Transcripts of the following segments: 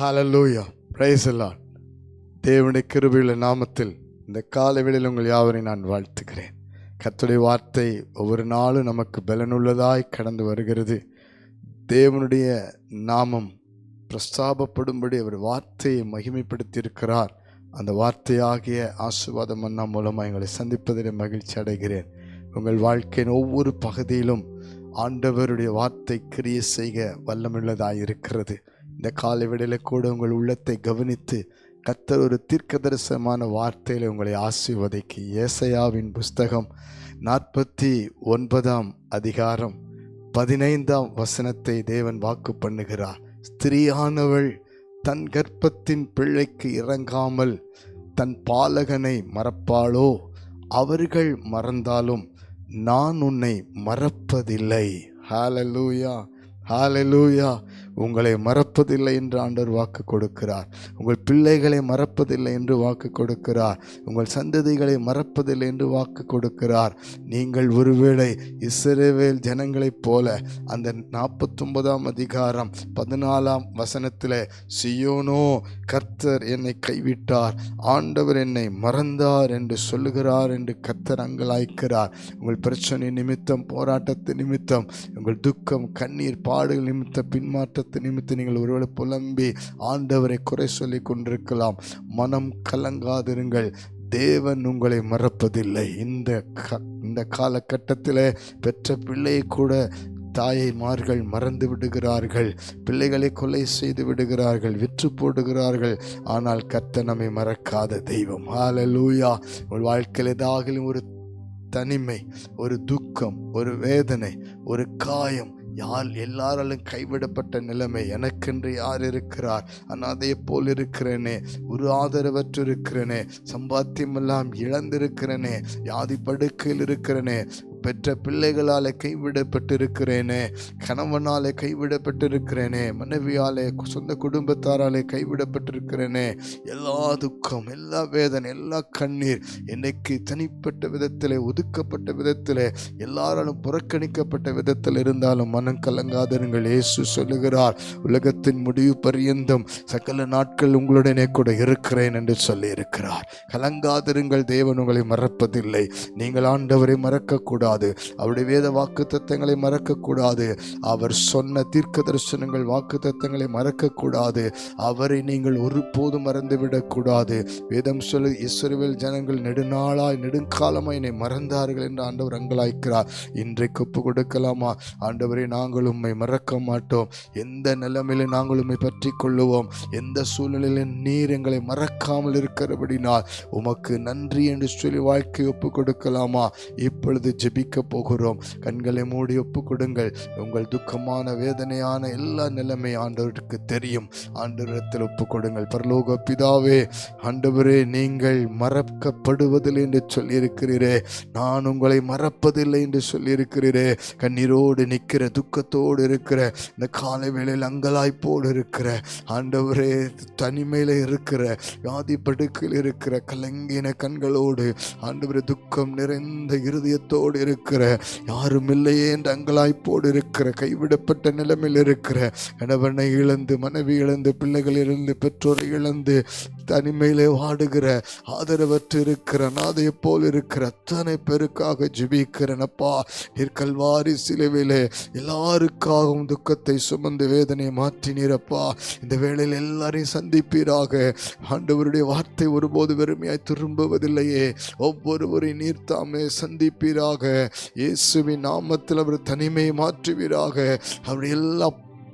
Hallelujah praise the தேவனுடைய கிருபையுள்ள நாமத்தில் இந்த காலவெளியில் வேளையில் உங்கள் யாவரையும் நான் வாழ்த்துக்கிறேன் கத்துடைய வார்த்தை ஒவ்வொரு நாளும் நமக்கு பலனுள்ளதாய் கடந்து வருகிறது. தேவனுடைய நாமம் பிரஸ்தாபப்படும்படி அவர் வார்த்தையை மகிமைப்படுத்தி இருக்கிறார் அந்த வார்த்தையாகிய ஆசீர்வாத மன்னா மூலமாக எங்களை சந்திப்பதில் மகிழ்ச்சி அடைகிறேன். உங்கள் வாழ்க்கையின் ஒவ்வொரு பகுதியிலும் ஆண்டவருடைய வார்த்தை கிரிய செய்க வல்லமுள்ளதாக இருக்கிறது இந்த காலை விடையில் கூட உங்கள் உள்ளத்தை கவனித்து கத்தர் ஒரு தீர்க்க தரிசனமான வார்த்தையில் உங்களை ஆசிர்வதைக்கு. ஏசையாவின் புஸ்தகம் நாற்பத்தி ஒன்பதாம் அதிகாரம் பதினைந்தாம் வசனத்தை தேவன் வாக்கு பண்ணுகிறார். ஸ்திரீயானவள் தன் கர்ப்பத்தின் பிள்ளைக்கு இறங்காமல் தன் பாலகனை மறப்பாளோ? அவர்கள் மறந்தாலும் நான் உன்னை மறப்பதில்லை. ஹாலலூயா ஹாலலூயா உங்களை மறப்பதில்லை என்று ஆண்டவர் வாக்கு கொடுக்கிறார். உங்கள் பிள்ளைகளை மறப்பதில்லை என்று வாக்கு கொடுக்கிறார். உங்கள் சந்ததிகளை மறப்பதில்லை என்று வாக்கு கொடுக்கிறார். நீங்கள் ஒருவேளை இஸ்ரேவேல் ஜனங்களைப் போல அந்த நாற்பத்தொன்பதாம் அதிகாரம் பதினாலாம் வசனத்தில் சியோனோ கர்த்தர் என்னை கைவிட்டார். ஆண்டவர் என்னை மறந்தார் என்று சொல்லுகிறார் என்று கர்த்தர் அங்கலாய்க்கிறார் உங்கள் பிரச்சனை நிமித்தம் போராட்டத்து நிமித்தம் உங்கள் துக்கம் கண்ணீர் பாடுகள் நிமித்த பின்மாற்றத்து நிமித்தம் நீங்கள் ஒருவேளை புலம்பி ஆண்டவரை குறை சொல்லி கொண்டிருக்கலாம். மனம் கலங்காதிருங்கள். தேவன் உங்களை மறப்பதில்லை. இந்த க இந்த காலகட்டத்தில் பெற்ற பிள்ளையை கூட தாயைமார்கள் மறந்து விடுகிறார்கள். பிள்ளைகளை கொலை செய்து விடுகிறார்கள். விற்று போடுகிறார்கள். ஆனால் கர்த்தர் நம்மை மறக்காத தெய்வம். ஹalleluya உங்கள் வாழ்க்கையில் ஏதாகிலும் ஒரு தனிமை ஒரு துக்கம் ஒரு வேதனை ஒரு காயம் யார் எல்லாராலும் கைவிடப்பட்ட நிலைமை எனக்கென்று யார் இருக்கிறார்? அனாதையை போல் இருக்கிறேனே ஒரு ஆதரவற்று இருக்கிறேனே சம்பாத்தியமெல்லாம் இழந்திருக்கிறேனே யாதி படுக்கையில் இருக்கிறேனே பெற்ற பிள்ளைகளாலே கைவிடப்பட்டிருக்கிறேனே கணவனாலே கைவிடப்பட்டிருக்கிறேனே மனைவியாலே சொந்த குடும்பத்தாராலே கைவிடப்பட்டிருக்கிறேனே. எல்லா துக்கம் எல்லா வேதனை எல்லா கண்ணீர் என்னைக்கு தனிப்பட்ட விதத்தில் ஒதுக்கப்பட்ட விதத்தில் எல்லாராலும் புறக்கணிக்கப்பட்ட விதத்தில் இருந்தாலும் மனம் கலங்காதருங்கள். இயேசு சொல்லுகிறார் உலகத்தின் முடிவு பரியந்தம் சகல நாட்கள் உங்களுடனே கூட இருக்கிறேன் என்று சொல்லியிருக்கிறார். கலங்காதருங்கள் கலங்காதிருங்கள் தேவன் உங்களை மறப்பதில்லை. நீங்கள் ஆண்டவரை மறக்கக்கூடாது. அவருடைய வேத வாக்கு தத்தங்களை மறக்கக்கூடாது. அவர் சொன்ன தீர்க்க தரிசனங்கள் வாக்கு தத்தங்களை மறக்கக்கூடாது. அவரை நீங்கள் ஒருபோதும் மறந்துவிடக்கூடாது. வேதம் சொல்லு இஸ்ரவேல் ஜனங்கள் நெடுநாளாய் நெடுங்காலமாய் என்னை மறந்தார்கள் என்று ஆண்டவர் அங்கலாய்க்கிறார். இன்றைக்கு ஒப்பு கொடுக்கலாமா? ஆண்டவரை நாங்கள் உண்மை மறக்க மாட்டோம். எந்த நிலைமையில நாங்கள் உண்மை பற்றி கொள்ளுவோம்? எந்த சூழ்நிலையிலும் நீர் எங்களை மறக்காமல் இருக்கிறபடினால் உமக்கு நன்றி என்று சொல்லி வாழ்க்கை ஒப்பு கொடுக்கலாமா? இப்பொழுது ஜெபிக்க போகிறோம் கண்களை மூடி ஒப்பு கொடுங்கள் உங்கள் துக்கமான வேதனையான எல்லா நிலைமை ஆண்டவருக்கு தெரியும். ஆண்டவரத்தில் ஒப்பு கொடுங்கள் பரலோக பிதாவே ஆண்டவரே நீங்கள் மறக்கப்படுவதில்லை என்று சொல்லியிருக்கிறீரே. நான் உங்களை மறப்பதில்லை என்று சொல்லியிருக்கிறீரே. கண்ணீரோடு நிற்கிற துக்கத்தோடு இருக்கிற இந்த காலை வேளையில் அங்கலாய்ப்போடு இருக்கிற ஆண்டவரே தனிமையில் இருக்கிற வியாதி படுக்கையில் இருக்கிற கலங்கின கண்களோடு ஆண்டவரே துக்கம் நிறைந்த இருதயத்தோடு இருக்கிற யாரும் இல்லையே என்ற அங்கலாய்ப்போடு இருக்கிற கைவிடப்பட்ட நிலைமையில் இருக்கிற கணவனை இழந்து மனைவி இழந்து பிள்ளைகள் இழந்து பெற்றோரை இழந்து தனிமையிலே வாடுகிற ஆதரவற்று இருக்கிற நாதையை போல் இருக்கிற அத்தனை பேருக்காக ஜிபிக்கிறனப்பா நிற்கல்வாரி சிலுவிலே எல்லாருக்காகவும் துக்கத்தை சுமந்து வேதனையை மாற்றினீரப்பா இந்த வேளையில் எல்லாரையும் சந்திப்பீராக. ஆண்டவருடைய வார்த்தை ஒருபோது வெறுமையாய் திரும்புவதில்லையே. ஒவ்வொருவரையும் நீர் தாமே சந்திப்பீராக. இயேசுவின் நாமத்தில் அவர் தனிமையை மாற்றுவீராக. அவருடைய எல்லா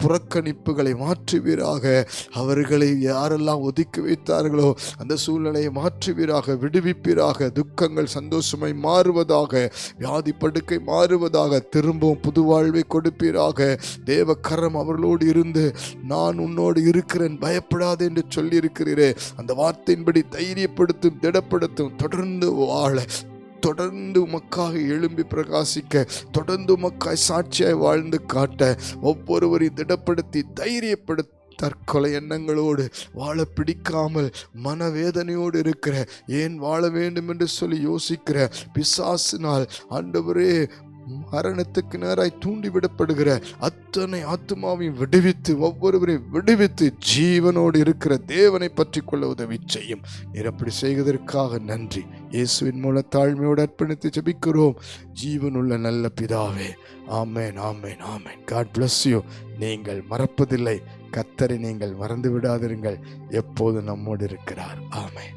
புறக்கணிப்புகளை மாற்றுவீராக. அவர்களை யாரெல்லாம் ஒதுக்கி வைத்தார்களோ அந்த சூழ்நிலையை மாற்றுவீராக விடுவிப்பீராக. துக்கங்கள் சந்தோஷமாய் மாறுவதாக வியாதி படுக்கை மாறுவதாக திரும்பவும் புது வாழ்வை கொடுப்பீராக. தேவக்கரம் அவர்களோடு இருந்து நான் உன்னோடு இருக்கிறேன் பயப்படாது என்று சொல்லியிருக்கிறீரே. அந்த வார்த்தையின்படி தைரியப்படுத்தும் திடப்படுத்தும் தொடர்ந்து வாழ தொடர்ந்து உமக்காக எழும்பி பிரகாசிக்க தொடர்ந்து உமக்காய் சாட்சியாய் வாழ்ந்து காட்ட ஒவ்வொருவரையும் திடப்படுத்தி தைரியப்படுத்த தற்கொலை எண்ணங்களோடு வாழ பிடிக்காமல் மனவேதனையோடு இருக்கிற ஏன் வாழ வேண்டும் என்று சொல்லி யோசிக்கிற பிசாசினால் ஆண்டவரே மரணத்துக்கு நேராய் தூண்டிவிடப்படுகிற அத்தனை ஆத்மாவையும் விடுவித்து ஒவ்வொருவரையும் விடுவித்து ஜீவனோடு இருக்கிற தேவனை பற்றி கொள்ள உதவி செய்யும். நீர் அப்படி செய்வதற்காக நன்றி. இயேசுவின் மூல தாழ்மையோடு அர்ப்பணித்து ஜபிக்கிறோம். ஜீவனுள்ள நல்ல பிதாவே ஆமேன் ஆமேன் ஆமேன். காட் பிளஸ் யூ நீங்கள் மறப்பதில்லை. கத்தரை நீங்கள் மறந்து விடாதிருங்கள் எப்போது நம்மோடு இருக்கிறார். ஆமேன்.